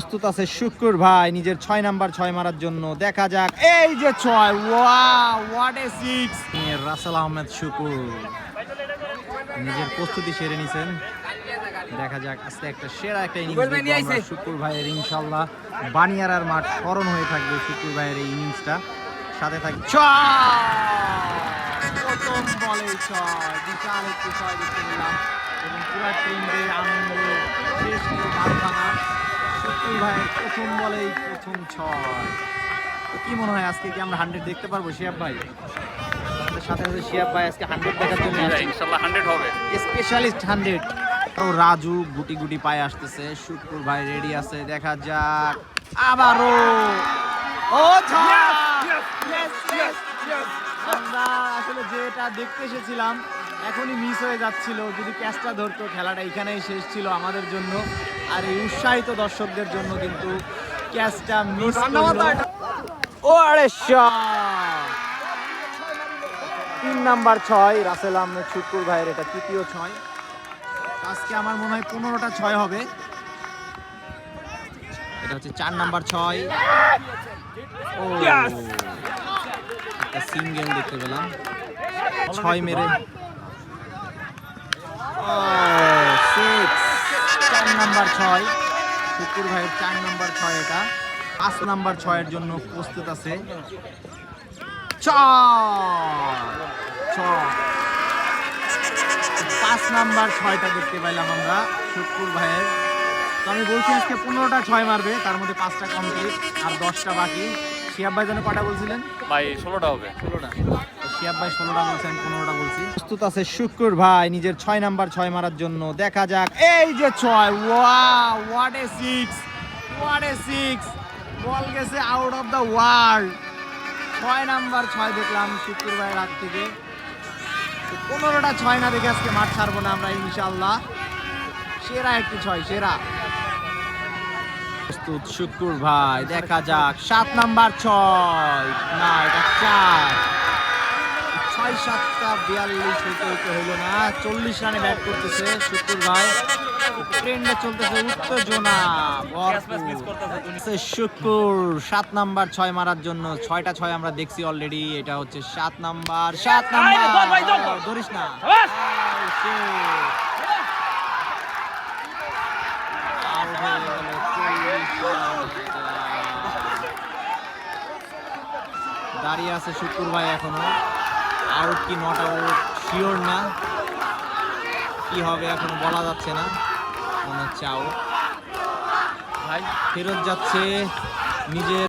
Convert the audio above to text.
প্রস্তুত আছে শুক্র ভাই নিজের ছয় নাম্বার ছয় মারার জন্য। দেখা যাক। এই যে ছয় wow what a six Russell Ahmed Shukur নিজের প্রস্তুতি সেরে নিছেন। দেখা যাক আজকে একটা সেরা একটা ইনিংস শুকুর ভাইয়ের ইনশাল্লাহ বানিয়ারার মাঠ স্মরণ হয়ে থাকবে শুকুর ভাইয়ের এই ইনিংসটা সাথে থাকবে ছয়! প্রথম বলে ছয়। বিশাল একটি ছয় দেখতে পেলাম। এবং পুরা আনন্দ শুকুর ভাইয়ের প্রথম বলেই প্রথম ছয়। কি মনে হয় আজকে কি আমরা হান্ড্রেড দেখতে পারব শিয়াব ভাই? সাথে সাথে শিয়াব ভাই আজকে হান্ড্রেড দেখার জন্য ইনশাল্লাহ হান্ড্রেড হবে। স্পেশালিস্ট হান্ড্রেড রাজু গুটি গুটি পায়ে আসতেছে। শুক্র ভাই রেডি আছে দেখা যাক। আবারও। ও আমরা আসলে যেটা দেখতে এসেছিলাম এখনই মিস হয়ে যাচ্ছিল। যদি ক্যাচটা ধরতো খেলাটা এখানেই শেষ ছিল আমাদের জন্য। আর এই উৎসাহিত দর্শকদের জন্য কিন্তু ক্যাচটা মিস ও আরে! তিন নাম্বার ছয় রাসেল আহমেদ শুক্কুর ভাইয়ের এটা তৃতীয় ছয়। আজকে আমার মনে হয় পনেরোটা ছয় হবে। এটা হচ্ছে চার নাম্বার ছয়। ও একটা সিঙ্গেল দেখতে পেলাম। ছয় মেরে ও সিক্স চার নাম্বার ছয়। শুকুর ভাইয়ের চার নাম্বার ছয় এটা। পাঁচ নাম্বার ছয়ের জন্য প্রস্তুত আছে। পাঁচ নাম্বার ছয়টা দেখতে পাইলাম আমরা শুকুর ভাইয়ের। তো আমি বলছি আজকে পনেরোটা ছয় মারবে, তার মধ্যে পাঁচটা কমপ্লিট আর দশটা বাকি। শিয়াব ভাই যেন কটা বলছিলেন ভাই ষোলোটা হবে। ষোলোটা। শিয়াব ভাই ষোলোটা বলছে আমি পনেরোটা বলছি প্রস্তুত আছে শুক্র ভাই নিজের ছয় নাম্বার ছয় মারার জন্য। দেখা যাক এই যে ছয় wow what a six what a six ball গেছে আউট অফ দ্য ওয়ার্ল্ড ছয় নাম্বার ছয় দেখলাম শুক্র ভাইয়ের হাত থেকে। পনেরোটা ছয় না দেখে আজকে মাঠ ছাড়বো না আমরা ইনশাল্লাহ সেরা একটি ছয় সেরা। প্রস্তুত শুক্র ভাই দেখা যাক। সাত নাম্বার ছয়। না এটা চার। ছয় সাতটা বিয়াল্লিশ হইতে হইতে হইল না। চল্লিশ রানে ব্যাট করতেছে শুক্র ভাই। ট্রেন্ডে চলতেছে উত্তেজনা। শুক্র সাত নাম্বার ছয় মারার জন্য। ছয়টা ছয় আমরা দেখছি অলরেডি এটা হচ্ছে সাত নাম্বার সাত নাম্বার। ধরিস না। দাঁড়িয়ে আছে শুক্র ভাই এখনও। আউট কি নটা আউট শিওর না। কি হবে এখনও বলা যাচ্ছে না। মনে হচ্ছে আউট ভাই, ফেরত যাচ্ছে নিজের